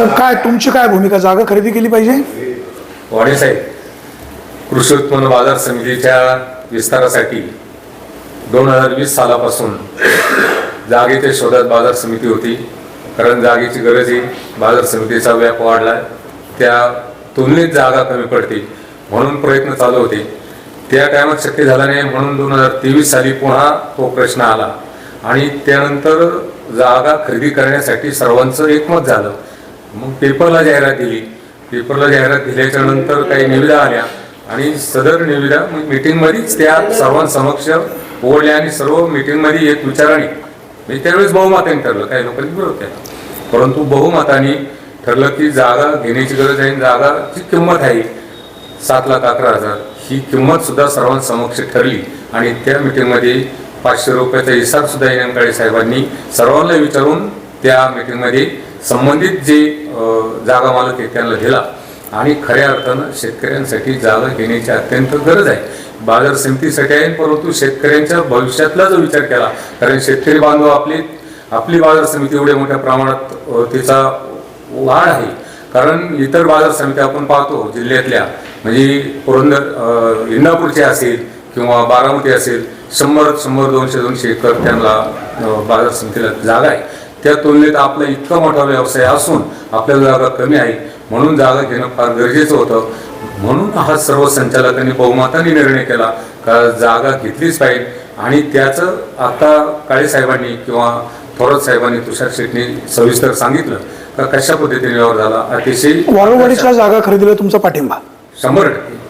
तर काय तुमची काय भूमिका? जागा खरेदी केली पाहिजे? वाणे साहेब कृषी उत्पन्न बाजार समितीच्या विस्तारासाठी दोन हजार वीस सालापासून जागेच्या शोधात बाजार समिती होती. कारण जागेची गरज आहे बाजार समितीचा व्याप वाढला त्या तुलनेत जागा कमी पडते म्हणून प्रयत्न चालू होते. त्या टायमात शक्य झाला नाही म्हणून दोन हजार तेवीस साली पुन्हा तो प्रश्न आला. आणि त्यानंतर जागा खरेदी करण्यासाठी सर्वांचं एकमत झालं. मग पेपरला जाहिरात दिली. पेपरला जाहिरात दिल्याच्या नंतर काही निविदा आल्या. आणि सदर निविदा मग मध्येच त्या सर्वांसमक्ष ओढल्या आणि सर्व मीटिंगमध्ये एक विचाराने म्हणजे त्यावेळेस बहुमताने ठरलं काही लोकांनी विरोध केला परंतु बहुमताने ठरलं की जागा घेण्याची गरज आहे आणि जागाची किंमत आहे. सात लाख अकरा हजार. ही किंमत सुद्धा सर्वांसमक्ष ठरली आणि त्या मीटिंगमध्ये पाचशे रुपयाचा हिसाब सुद्धा साहेबांनी सर्वांना विचारून त्या मीटिंगमध्ये संबंधित जे जागा मालक आहे त्यांना दिला. आणि खऱ्या अर्थानं शेतकऱ्यांसाठी जागा घेण्याची अत्यंत गरज आहे. बाजार समितीसाठी आहे परंतु शेतकऱ्यांच्या भविष्यातला जो विचार केला कारण शेतकरी बांधव आपली आपली बाजार समिती एवढ्या मोठ्या प्रमाणात तिचा वाढ आहे. कारण इतर बाजार समित्या आपण पाहतो जिल्ह्यातल्या म्हणजे पुरंदर इंदापूरची असेल किंवा बारामती असेल शंभर शंभर दोनशे दोनशे एकर त्यांना बाजार समितीला जागा आहे. त्या तुलनेत आपला इतका मोठा व्यवसाय असून आपल्याला जागा कमी आहे. म्हणून जागा घेणं फार गरजेचं होतं. म्हणून हा सर्व संचालकांनी बहुमताने निर्णय केला. का जागा घेतलीच पाहिजे. आणि त्याचं आता काळे साहेबांनी किंवा थोरात साहेबांनी तुषार शेट्टी सविस्तर सांगितलं. का कशा पद्धतीने व्यवहार झाला? अतिशय वाळूवाडीच्या जागा खरेदीला तुमचा पाठिंबा? शंभर टक्के.